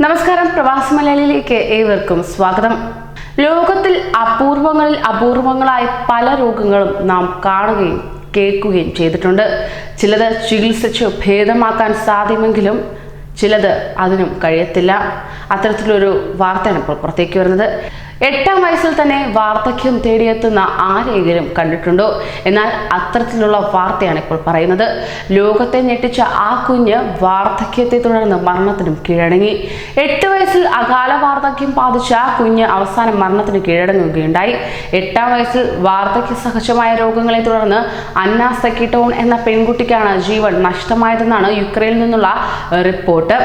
നമസ്കാരം. പ്രവാസ മലയാളിയിലേക്ക് ഏവർക്കും സ്വാഗതം. ലോകത്തിൽ അപൂർവങ്ങളിൽ അപൂർവങ്ങളായ പല രോഗങ്ങളും നാം കാണുകയും കേൾക്കുകയും ചെയ്തിട്ടുണ്ട്. ചിലത് ചികിത്സിച്ച് ഭേദമാക്കാൻ സാധ്യമെങ്കിലും ചിലത് അതിനും കഴിയത്തില്ല. അത്തരത്തിലൊരു വാർത്തയാണ് ഇപ്പോൾ പുറത്തേക്ക് വരുന്നത്. എട്ടാം വയസ്സിൽ തന്നെ വാർദ്ധക്യം തേടിയെത്തുന്ന ആരെങ്കിലും കണ്ടിട്ടുണ്ടോ? എന്നാൽ അത്തരത്തിലുള്ള വാർത്തയാണ് ഇപ്പോൾ പറയുന്നത്. ലോകത്തെ ഞെട്ടിച്ച ആ കുഞ്ഞ് വാർദ്ധക്യത്തെ തുടർന്ന് മരണത്തിനും കീഴടങ്ങി. എട്ട് വയസ്സിൽ അകാല വാർദ്ധക്യം ബാധിച്ച ആ കുഞ്ഞ് അവസാനം മരണത്തിന് കീഴടങ്ങുകയുണ്ടായി. എട്ടാം വയസ്സിൽ വാർദ്ധക്യ സഹജമായ രോഗങ്ങളെ തുടർന്ന് അന്ന സെക്കിട്ടോൺ എന്ന പെൺകുട്ടിക്കാണ് ജീവൻ നഷ്ടമായതെന്നാണ് യുക്രൈനിൽ നിന്നുള്ള report.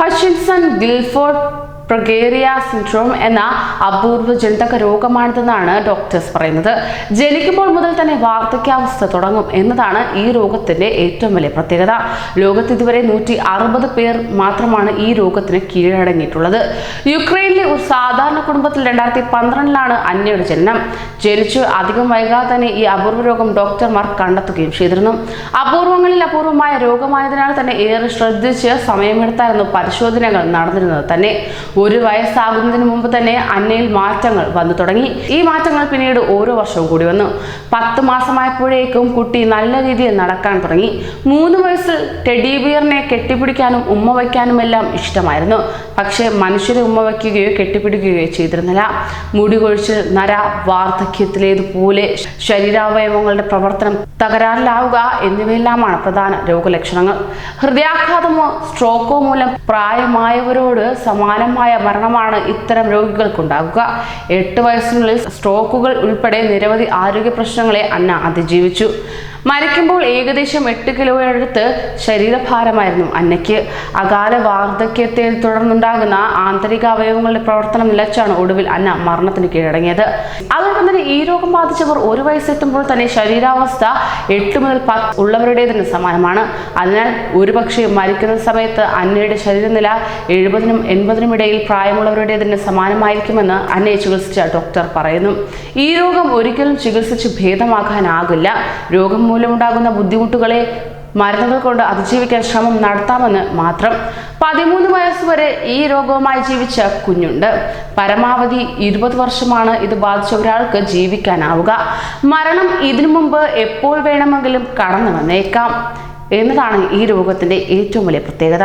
Hutchinson Gilford progeria syndrome എന്ന അപൂർവ ജനിതക രോഗമാണിതെന്നാണ് ഡോക്ടേഴ്സ് പറയുന്നത്. ജനിക്കുമ്പോൾ മുതൽ തന്നെ വാർദ്ധക്യാവസ്ഥ തുടങ്ങും എന്നതാണ് ഈ രോഗത്തിന്റെ ഏറ്റവും വലിയ പ്രത്യേകത. ലോകത്ത് ഇതുവരെ നൂറ്റി അറുപത് പേർ മാത്രമാണ് ഈ രോഗത്തിന് കീഴടങ്ങിയിട്ടുള്ളത്. യുക്രൈനിലെ ഒരു സാധാരണ കുടുംബത്തിൽ രണ്ടായിരത്തി പന്ത്രണ്ടിലാണ് അന്യയുടെ ജനനം. ജനിച്ചു അധികം വൈകാതെ തന്നെ ഈ അപൂർവ രോഗം ഡോക്ടർമാർ കണ്ടെത്തുകയും ചെയ്തിരുന്നു. അപൂർവങ്ങളിൽ അപൂർവമായ രോഗമായതിനാൽ തന്നെ ഏറെ ശ്രദ്ധിച്ച് സമയമെടുത്തായിരുന്നു പരിശോധനകൾ നടന്നിരുന്നത് തന്നെ. ഒരു വയസ്സാകുന്നതിന് മുമ്പ് തന്നെ അന്നയിൽ മാറ്റങ്ങൾ വന്നു തുടങ്ങി. ഈ മാറ്റങ്ങൾ പിന്നീട് ഓരോ വർഷവും കൂടി വന്നു. പത്ത് മാസമായപ്പോഴേക്കും കുട്ടി നല്ല രീതിയിൽ നടക്കാൻ തുടങ്ങി. മൂന്ന് വയസ്സിൽ ടെഡിബിയറിനെ കെട്ടിപ്പിടിക്കാനും ഉമ്മ വയ്ക്കാനും എല്ലാം ഇഷ്ടമായിരുന്നു. പക്ഷേ മനുഷ്യരെ ഉമ്മ വയ്ക്കുകയോ കെട്ടിപ്പിടിക്കുകയോ ചെയ്തിരുന്നില്ല. മുടി കൊഴിച്ചിൽ നര വാർദ്ധക്യത്തിലേതുപോലെ ശരീരാവയവങ്ങളുടെ പ്രവർത്തനം തകരാറിലാവുക എന്നിവയെല്ലാമാണ് പ്രധാന രോഗലക്ഷണങ്ങൾ. ഹൃദയാഘാതമോ സ്ട്രോക്കോ മൂലം പ്രായമായവരോട് സമാനമായ മരണമാണ് ഇത്തരം രോഗികൾക്കുണ്ടാകുക. എട്ട് വയസ്സിനുള്ളിൽ സ്ട്രോക്കുകൾ ഉൾപ്പെടെ നിരവധി ആരോഗ്യ പ്രശ്നങ്ങളെ അന്ന അതിജീവിച്ചു. മരിക്കുമ്പോൾ ഏകദേശം എട്ട് കിലോയടുത്ത് ശരീരഭാരമായിരുന്നു അന്നയ്ക്ക്. അകാല വാർദ്ധക്യത്തെ തുടർന്നുണ്ടാകുന്ന ആന്തരിക അവയവങ്ങളുടെ പ്രവർത്തനം നിലച്ചാണ് ഒടുവിൽ അന്ന മരണത്തിന് കീഴടങ്ങിയത്. അതോടൊപ്പം തന്നെ ഈ രോഗം ബാധിച്ചവർ ഒരു വയസ്സെത്തുമ്പോൾ തന്നെ ശരീരാവസ്ഥ എട്ട് മുതൽ പത്ത് ഉള്ളവരുടേതിന് സമാനമാണ്. അതിനാൽ ഒരുപക്ഷെ മരിക്കുന്ന സമയത്ത് അന്നയുടെ ശരീരനില എഴുപതിനും എൺപതിനും ഇടയിൽ പ്രായമുള്ളവരുടേതിന് സമാനമായിരിക്കുമെന്ന് അന്നയെ ചികിത്സിച്ച ഡോക്ടർ പറയുന്നു. ഈ രോഗം ഒരിക്കലും ചികിത്സിച്ച് ഭേദമാക്കാനാകില്ല രോഗം മൂലമുണ്ടാകുന്ന ബുദ്ധിമുട്ടുകളെ മരുന്നുകൾ കൊണ്ട് അതിജീവിക്കാൻ ശ്രമം നടത്താമെന്ന് മാത്രം. പതിമൂന്ന് വയസ്സ് വരെ ഈ രോഗവുമായി ജീവിച്ച കുഞ്ഞുണ്ട്. പരമാവധി ഇരുപത് വർഷമാണ് ഇത് ബാധിച്ച ഒരാൾക്ക് ജീവിക്കാനാവുക. മരണം ഇതിനു മുമ്പ് എപ്പോൾ വേണമെങ്കിലും കടന്നു വന്നേക്കാം എന്നതാണ് ഈ രോഗത്തിന്റെ ഏറ്റവും വലിയ പ്രത്യേകത.